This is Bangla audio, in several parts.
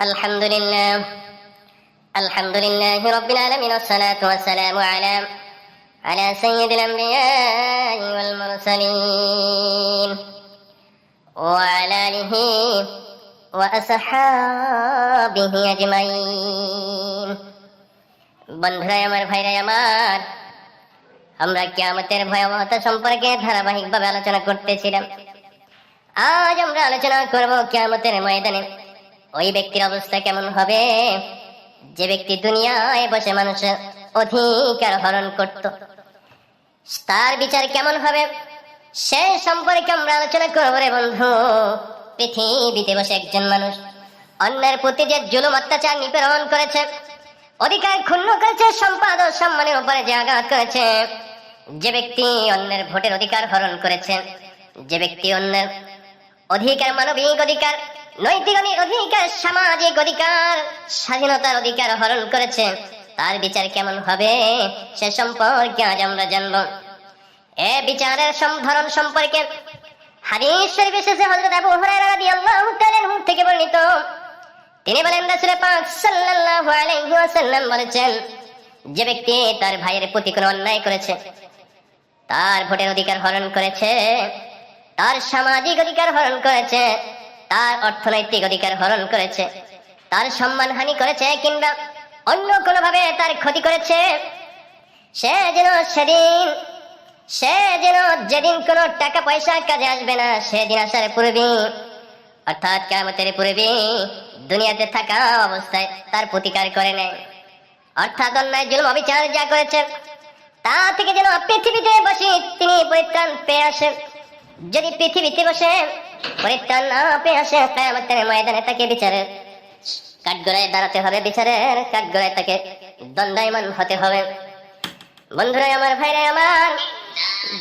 الحمد لله الحمد لله رب العالمين والصلاة والسلام على على سيد الأنبياء والمرسلين وعلى آله وأصحابه أجمعين বন্ধুরা আমার ভাইরা আমার আমরা কিয়ামতের ভয়াবহতা সম্পর্কে ধারাবাহিকভাবে আলোচনা করতেছিলাম আজ আমরা আলোচনা করব কিয়ামতের ময়দানে ওই ব্যক্তির অবস্থা কেমন হবে? যে ব্যক্তি দুনিয়ায় বসে মানুষের অধিকার হরণ করত, তার বিচার কেমন হবে? সে সম্পর্কে আমরা আলোচনা করব রে বন্ধু। পৃথিবীতে বসে একজন মানুষ অন্যের প্রতি যে জুলুম, অত্যাচার, নিপীড়ন করেছে, অধিকার ক্ষুণ্ণ করেছে, সম্পদ সম্মানের উপরে যে আঘাত করেছে, যে ব্যক্তি অন্যের ভোটের অধিকার হরণ করেছে, যে ব্যক্তি অন্যের অধিকার, মানবিক অধিকার নৈতিক অধিকার, সামাজিক অধিকার, স্বাধীনতার অধিকার হরণ করেছে। তার বিচার কেমন হবে, সে সম্পর্কে আজ আমরা জানব। এ বিচারের ধরন সম্পর্কে হাদিস শরীফ আনহু থেকে বর্ণিত। তিনি বলেন রাসূল পাক সাল্লাল্লাহু বলেছেন, যে ব্যক্তি তার ভাইয়ের প্রতি কোনো অন্যায় করেছে, তার ভোটের অধিকার হরণ করেছে, তার সামাজিক অধিকার হরণ করেছে তার অর্থনৈতিক অধিকার হরণ করেছে, তার সম্মান হানি করেছে, কিংবা অন্য কোনোভাবে তার ক্ষতি করেছে। সে যেন সেদিন, সে যেন যেদিন কোনো টাকা পয়সা কাজে আসবে না, সেদিন আসার পূর্বে অর্থাৎ কেমতের পূর্বে দুনিয়াতে থাকা অবস্থায় তার প্রতিকার করে নেয়। অর্থাৎ অন্যায়, জুলুম, অবিচার যা করেছে, তা থেকে যেন পৃথিবীতে বসে তিনি পরিত্রাণ পেয়ে আসেন। যদি পৃথিবীতে বসে পরিত্রাণ না পেয়ে আসে কেয়ামতের ময়দানে তাকে বিচারের কাঠগড়ায় দাঁড়াতে হবে, বিচারের কাঠগড়ায় তাকে দণ্ডায়মান হতে হবে। বন্ধুরা, আমার ভাইরা, আমার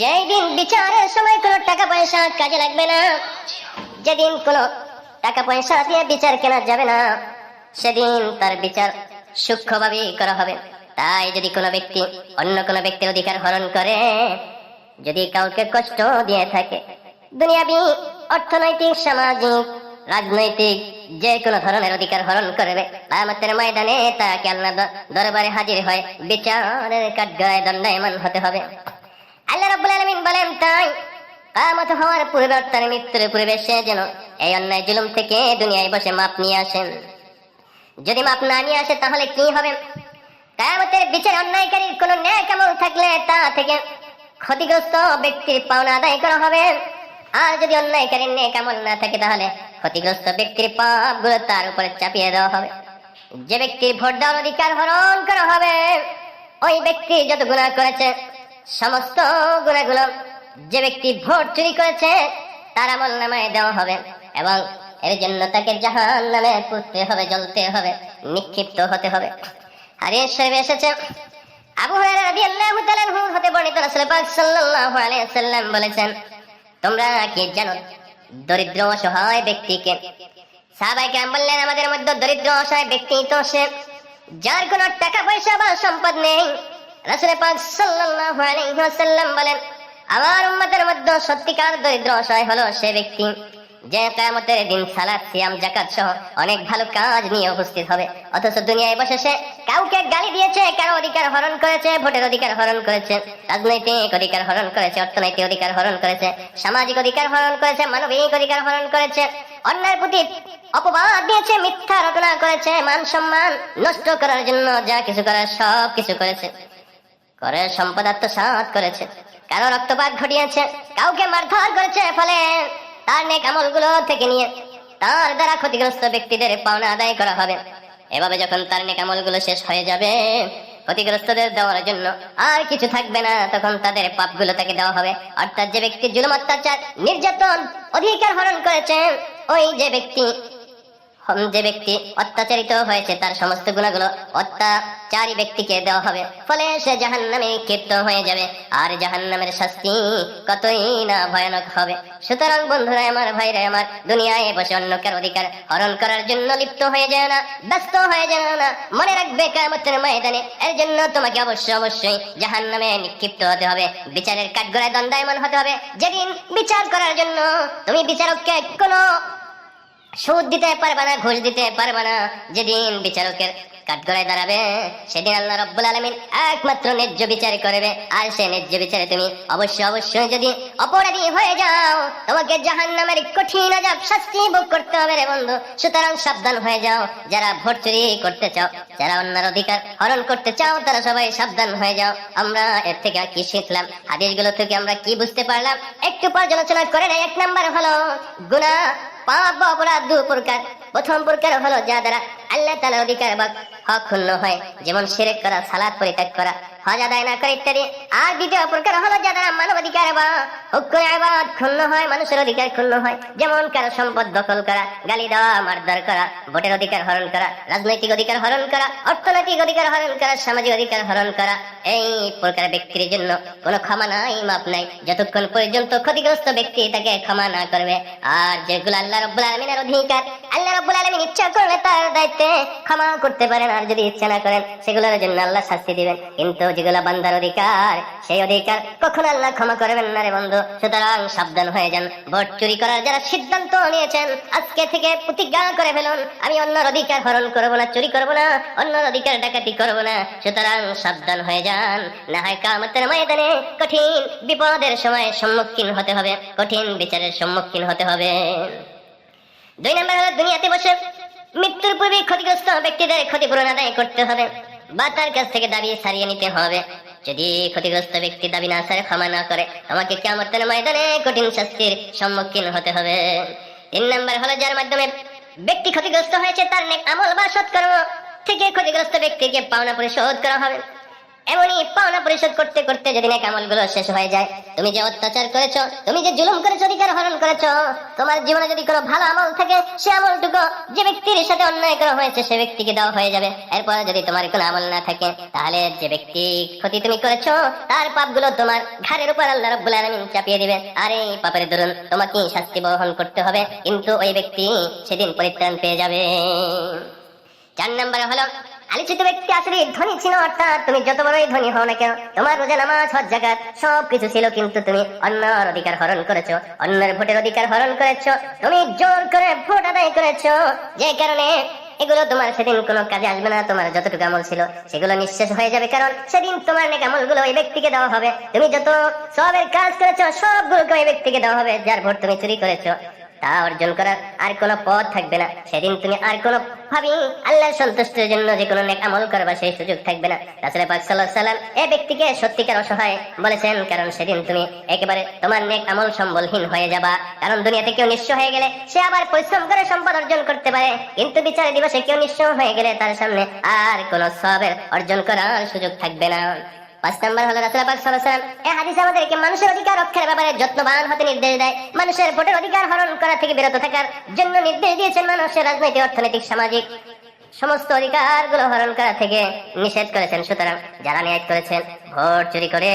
যেই দিন বিচারের সময় কোনো টাকা পয়সা কাজে লাগবে না, যেদিন কোনো টাকা পয়সা দিয়ে বিচার কেনা যাবে না, সেদিন তার বিচার সূক্ষ্মভাবেই করা হবে। তাই যদি কোনো ব্যক্তি, অন্য কোনো ব্যক্তির অধিকার হরণ করে, যদি কাউকে কষ্ট দিয়ে থাকে, দুনিয়াবি অর্থনৈতিক, সামাজিক, রাজনৈতিক যে কোনো ধরনের অধিকার হরণ করবে। কায়ামতের ময়দানে তাকে আল্লাহ দরবারে হাজির হয় বিচারের কাঠগড়ায় দণ্ডায়মান হতে হবে। আল্লাহ রাব্বুল আলামিন বলেন, তাই কায়ামত হওয়ার পূর্বে অর্থাৎ মৃত্যুর পূর্বে সে যেন এই অন্যায় জুলুম থেকে দুনিয়ায় বসে মাপ নিয়ে আসেন। যদি মাপ না নিয়ে আসে, তাহলে কি হবে? কায়ামতের বিচার অন্যায়কারীর কোনো ন্যায় আমল থাকলে তা থেকে ক্ষতিগ্রস্ত ব্যক্তির পাওনা আদায় করা হবে। আর যদি অন্যায়কারীর ন্যায় আমল না থাকে তাহলে ক্ষতিগ্রস্ত ব্যক্তির পাপগুলো তার উপরে চাপিয়ে দেওয়া হবে। যে ব্যক্তির ভোট দেওয়ার অধিকার হরণ করা হবে, ওই ব্যক্তি যত গুণা করেছে, সমস্ত গুণাগুলো যে ব্যক্তি ভোট চুরি করেছে, তার আমল নামায় দেওয়া হবে এবং এর জন্য তাকে জাহান নামে পুঁততে হবে, জ্বলতে হবে, নিক্ষিপ্ত হতে হবে। আর শরীফে এসেছে, আবু হতে বর্ণিত পাক ওয়াসাল্লাম বলেছেন তোমরা কি জানো, দরিদ্র অসহায় ব্যক্তিকে, সাবাইকে কেরাম বললেন, আমাদের মধ্যে দরিদ্র অসহায় ব্যক্তি তো সে, যার কোনো টাকা পয়সা বা সম্পদ নেই। রাসূল পাক সাল্লাল্লাহু আলাইহি ওয়াসাল্লাম বলেন, আমার উম্মতের মধ্যে সত্যিকার দরিদ্র অসহায় হলো সে ব্যক্তি। যে কিয়ামতের দিন সালাত সিয়াম, যাকাত সহ অনেক ভালো কাজ নিয়ে উপস্থিত হবে। অথচ দুনিয়ায় বসে সে কাউকে গালি দিয়েছে, কারও অধিকার হরণ করেছে, ভোটের অধিকার হরণ করেছে, রাজনৈতিক অধিকার হরণ করেছে, অর্থনৈতিক অধিকার হরণ করেছে, সামাজিক অধিকার হরণ করেছে, মানবিক অধিকার হরণ করেছে অন্যায়ের প্রতি অপবাদ দিয়েছে, মিথ্যা রচনা করেছে, মান সম্মান নষ্ট করার জন্য যা কিছু করার সব কিছু করেছে। করে সম্পদ আত্মসাৎ করেছে। কারও রক্তপাত ঘটিয়েছে, কাউকে মারধর করেছে, ফলে তার নেক আমলগুলো থেকে নিয়ে তার দ্বারা ক্ষতিগ্রস্ত ব্যক্তিদের পাওনা আদায় করা হবে। এভাবে যখন তার নেক আমলগুলো শেষ হয়ে যাবে, ক্ষতিগ্রস্তদের দেওয়ার জন্য আর কিছু থাকবে না, তখন তাদের পাপগুলো তাকে দেওয়া হবে। অর্থাৎ যে ব্যক্তি জুলুম অত্যাচার, নির্যাতন, অধিকার হরণ করেছেন ওই যে ব্যক্তি যে ব্যক্তি অত্যাচারিত হয়েছে, তার সমস্ত গুণাগুলো অত্যাচারী ব্যক্তিকে দেওয়া হবে। ফলে সে জাহান নামে ক্ষিপ্ত হয়ে যাবে, আর জাহান নামের শাস্তি কতই না ভয়ানক হবে। সুতরাং বন্ধুরা, আমার ভাইরা, আমার দুনিয়ায় বসে অন্যকার অধিকার হরণ করার জন্য লিপ্ত হয়ে যায় না, ব্যস্ত হয়ে যায় না। মনে রাখবে কামতের ময়দানে, এর জন্য তোমাকে অবশ্যই অবশ্যই জাহান নামে নিক্ষিপ্ত হতে হবে। বিচারের কাঠগড়ায় দণ্ডায়মান হতে হবে। যেদিন বিচার করার জন্য তুমি বিচারককে কোনো সুদ দিতে পারবে না, ঘুষ দিতে পারবে না। যেদিন বিচারকের কাঠগড়ায় দাঁড়াবে, সেদিন আল্লাহ রব্বুল আলমিন একমাত্র ন্যায্য বিচার করবে। আর সে ন্যায্য বিচারে তুমি অবশ্যই অবশ্যই যদি অপরাধী হয়ে যাও, তোমাকে জাহান নামের কঠিন আজাব শাস্তি ভোগ করতে হবে রে বন্ধু। সুতরাং সাবধান হয়ে যাও। যারা ভোট চুরি করতে চাও, যারা অন্যের অধিকার হরণ করতে চাও, তারা সবাই সাবধান হয়ে যাও। আমরা এর থেকে কি শিখলাম? হাদিসগুলো থেকে আমরা কি বুঝতে পারলাম? একটু পর্যালোচনা করে না এক নাম্বার হলো গুণা পাপ অপরাধ দু প্রকার। প্রথম প্রকার হলো যা দ্বারা আল্লাহ তালা অধিকার বা হক ক্ষুণ্ণ হয়। যেমন সেরেক করা, সালাদ পরিত্যাগ করা রাজনৈতিক অধিকার হরণ করা, অর্থনৈতিক অধিকার করা, সামাজিক অধিকার হরণ করা, এই প্রকার ব্যক্তির জন্য কোনো ক্ষমা নাই, মাপ নাই। যতক্ষণ পর্যন্ত ক্ষতিগ্রস্ত ব্যক্তি তাকে ক্ষমা না করবে, আর যেগুলো আল্লাহ রব্বুল অধিকার আল্লাহ রব্বুল আলমিন ইচ্ছা করলে তার দায়িত্বে ক্ষমা করতে পারেন, আর যদি ইচ্ছা না করেন, সেগুলোর জন্য আল্লাহ শাস্তি দিবেন। কিন্তু যেগুলো বান্দার অধিকার, সেই অধিকার কখনো আল্লাহ ক্ষমা করবেন না রে বন্ধু। সুতরাং সাবধান হয়ে যান। ভোট চুরি করার যারা সিদ্ধান্ত নিয়েছেন, আজকে থেকে প্রতিজ্ঞা করে ফেলুন, আমি অন্যর অধিকার হরণ করব না, চুরি করব না, অন্যর অধিকার ডাকাতি করব না। সুতরাং সাবধান হয়ে যান। না হয় কামতের ময়দানে কঠিন বিপদের সময় সম্মুখীন হতে হবে, কঠিন বিচারের সম্মুখীন হতে হবে। দুই নম্বর হলো দুনিয়াতে বসে মৃত্যুর পূর্বে ক্ষতিগ্রস্ত ব্যক্তিদের ক্ষতিপূরণ আদায় করতে হবে বা তার কাছ থেকে দাবি সারিয়ে নিতে হবে। যদি ক্ষতিগ্রস্ত ব্যক্তি দাবি না সারে ক্ষমা না করে, আমাকে কেমতের ময়দানে কঠিন শাস্তির সম্মুখীন হতে হবে। তিন নম্বর হলো যার মাধ্যমে ব্যক্তি ক্ষতিগ্রস্ত হয়েছে, তার নেক আমল বা সৎকর্ম থেকে ক্ষতিগ্রস্ত ব্যক্তিকে পাওনা পরিশোধ করা হবে। এমনই পাওনা পরিশোধ করতে করতে যদি নেক আমলগুলো শেষ হয়ে যায়, তুমি যে অত্যাচার করেছ, তুমি যে জুলুম করেছ, অধিকার হরণ করেছ, তোমার জীবনে যদি কোনো ভালো আমল থাকে, সে আমলটুকু যে ব্যক্তির সাথে অন্যায় করা হয়েছে, সে ব্যক্তিকে দেওয়া হয়ে যাবে। এরপরে যদি তোমার কোনো আমল না থাকে, তাহলে যে ব্যক্তি ক্ষতি তুমি করেছ, তার পাপগুলো তোমার ঘাড়ের উপর আল্লাহ রাব্বুল আলামিন চাপিয়ে দিবে। আর এই পাপের দরুন তোমাকে শাস্তি বহন করতে হবে, কিন্তু ওই ব্যক্তি সেদিন পরিত্রাণ পেয়ে যাবে। চার নম্বরে হলো আলোচিত ব্যক্তি আসলে ধনী ছিল, অর্থাৎ তুমি যত বড়ই ধনী হও না কেন, তোমার রোজা, নামাজ, হজ জাকাত সব কিছু ছিল, কিন্তু তুমি অন্যর অধিকার হরণ করেছ, অন্যের ভোটের অধিকার হরণ করেছ, তুমি জোর করে ভোট আদায় করেছ। যে কারণে এগুলো তোমার সেদিন কোনো কাজে আসবে না, তোমার যতটুকু আমল ছিল, সেগুলো নিঃশেষ হয়ে যাবে, কারণ সেদিন তোমার নেক আমলগুলো ওই ব্যক্তিকে দেওয়া হবে। তুমি যত সবের কাজ করেছ, সবগুলোকে ওই ব্যক্তিকে দেওয়া হবে, যার ভোট তুমি চুরি করেছ। তা অর্জন করার আর কোনো পথ থাকবে না। সেদিন তুমি আর কোনো ভাবি আল্লাহর সন্তুষ্টির জন্য যে কোনো নেক আমল করবা সেই সুযোগ থাকবে না। রাসূল পাক সাল্লাল্লাহু সাল্লাম এই ব্যক্তিকে সত্যিকার অসহায় বলেছেন, কারণ সেদিন তুমি একেবারে তোমার নেক আমল সম্বলহীন হয়ে যাবা। কারণ দুনিয়াতে কেউ নিঃস্ব হয়ে গেলে সে আবার পরিশ্রম করে সম্পদ অর্জন করতে পারে। কিন্তু বিচার দিবসে কেউ নিঃস্ব হয়ে গেলে তার সামনে আর কোনো সবের অর্জন করার সুযোগ থাকবে না। পাঁচ নাম্বার হলো রাসূল এই হাদিস আমাদেরকে মানুষের অধিকার রক্ষার ব্যাপারে যত্নবান হতে নির্দেশ দেয়। মানুষের ভোটের অধিকার হরণ করা থেকে বিরত থাকার জন্য নির্দেশ দিয়েছেন মানুষের রাজনৈতিক, অর্থনৈতিক, সামাজিক সমস্ত অধিকারগুলো হরণ করা থেকে নিষেধ করেছেন। সুতরাং যারা ন্যায় করেছেন ভোট চুরি করে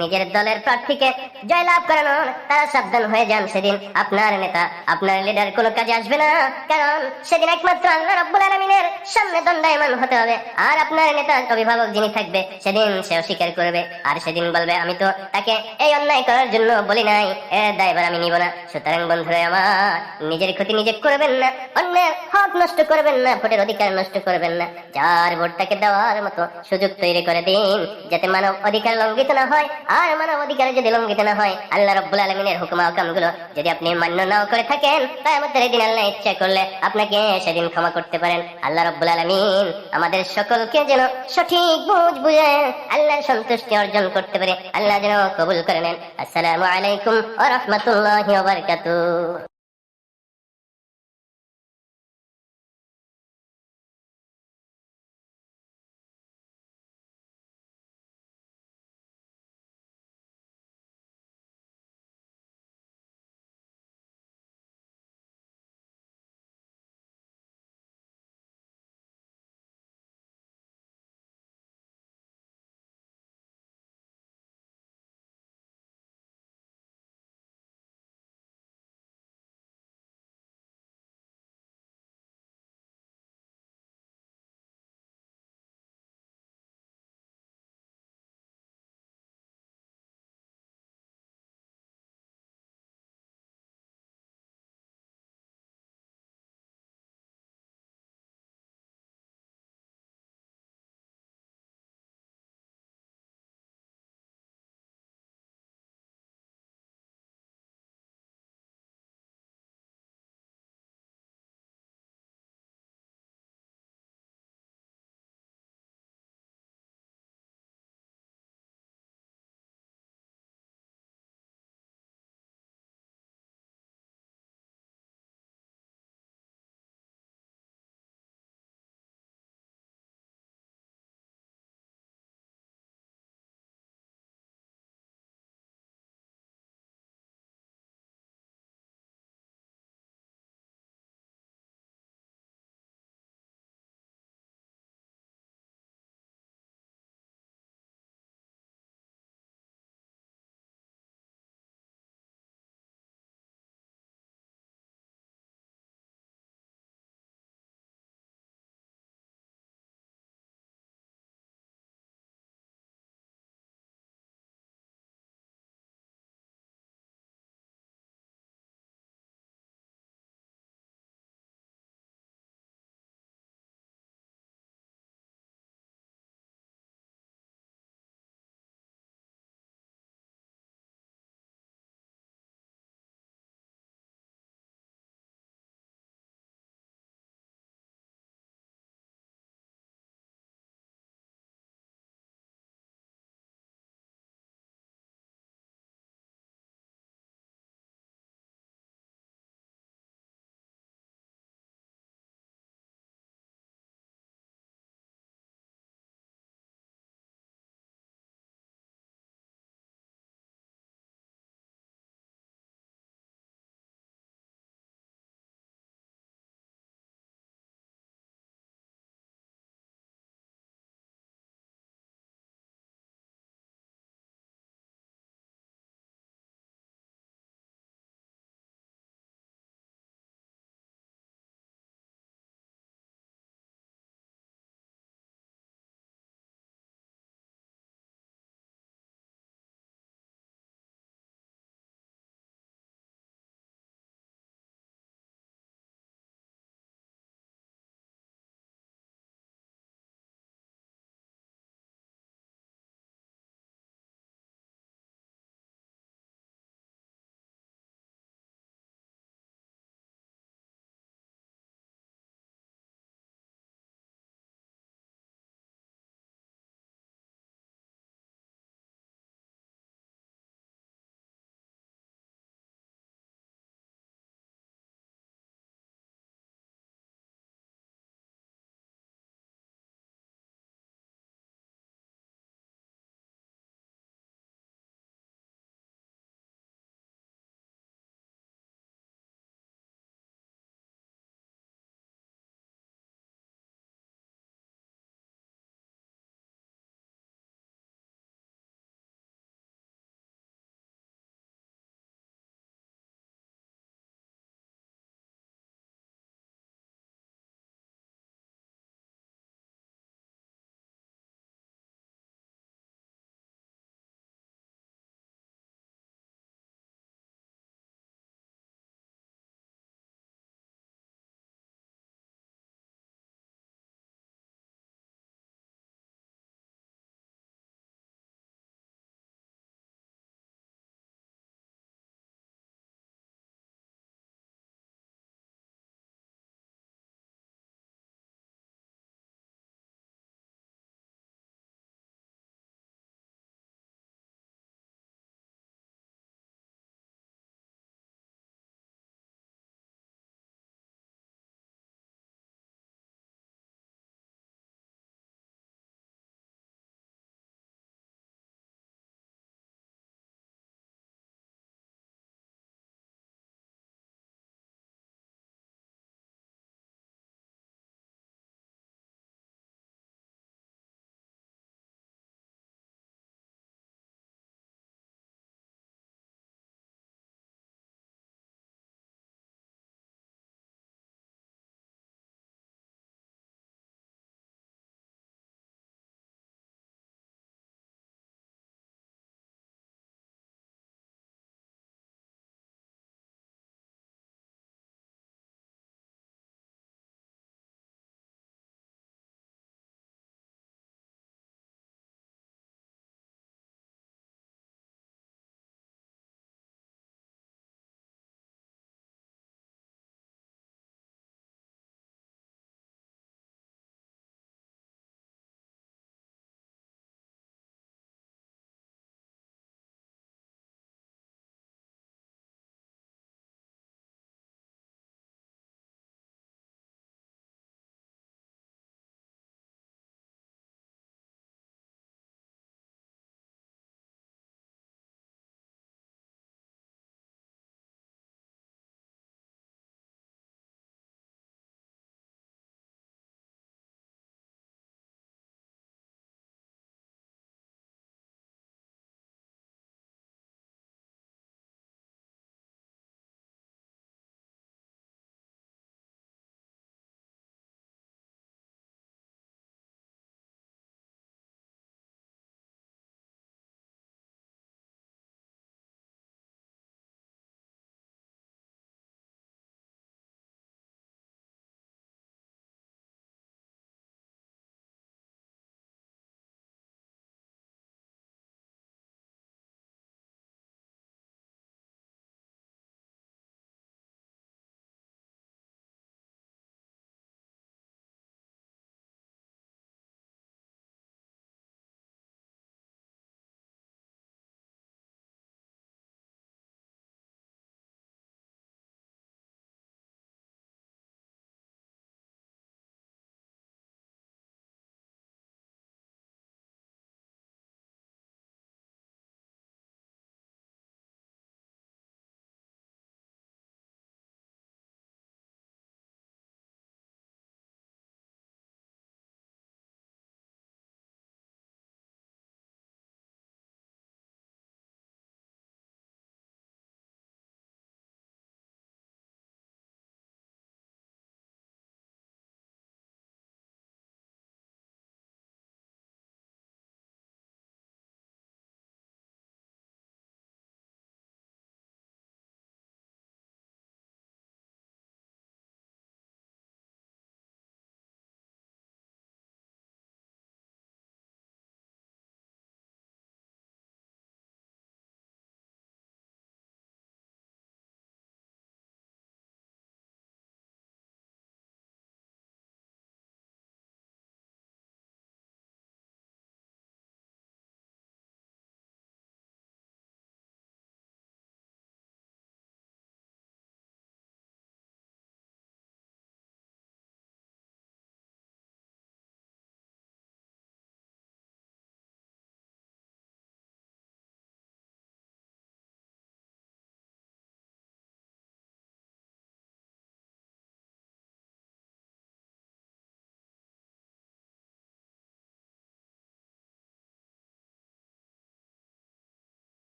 নিজের দলের প্রার্থীকে জয়লাভ করানো, তারা সাবধান হয়ে যান সেদিন। আপনার নেতা, আপনার লিডার কোনো কাজে আসবে না। কারণ সেদিন একমাত্র আল্লাহ রাব্বুল আলামিনের সামনে দণ্ডায়মান হতে হবে। আর আপনার নেতা অভিভাবক যিনি থাকবে, সেদিন সে অস্বীকার করবে। আর সেদিন বলবে, আমি তো তাকে এই অন্যায় করার জন্য বলি নাই। এ দায়বার আমি নিব না। সুতরাং বন্ধুরা, আমার নিজের ক্ষতি নিজে করবেন না। অন্যের হক নষ্ট করবেন না। ভোটের অধিকার নষ্ট করবেন না। যার ভোট তাকে দেওয়ার মতো সুযোগ তৈরি করে দিন, যাতে মানব অধিকার লঙ্ঘিত না হয়, আর মানব অধিকার যদি লঙ্ঘিত না হয়, আল্লাহ রব্বুল আলমিনের হুকুম হুকামগুলো যদি আপনি মান্য নাও করে থাকেন তাই আমাদের এই দিন আল্লাহ ইচ্ছা করলে আপনাকে সেদিন ক্ষমা করতে পারেন। আল্লাহ রব্বুল আলমিন আমাদের সকলকে যেন সঠিক বুঝ বুঝে আল্লাহর সন্তুষ্টি অর্জন করতে পারে। আল্লাহ যেন কবুল করে নেন। আসসালামু আলাইকুম ওয়া রাহমাতুল্লাহি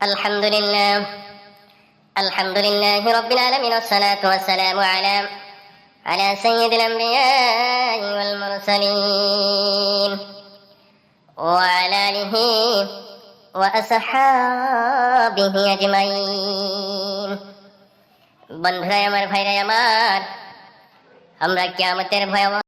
الحمد لله الحمد لله رب العالمين والصلاة والسلام على على سيد الأنبياء والمرسلين وعلى آله وأصحابه أجمعين বন্ধুরা আমার ভাইরা আমার আমরা কিয়ামতের ভয়াবহ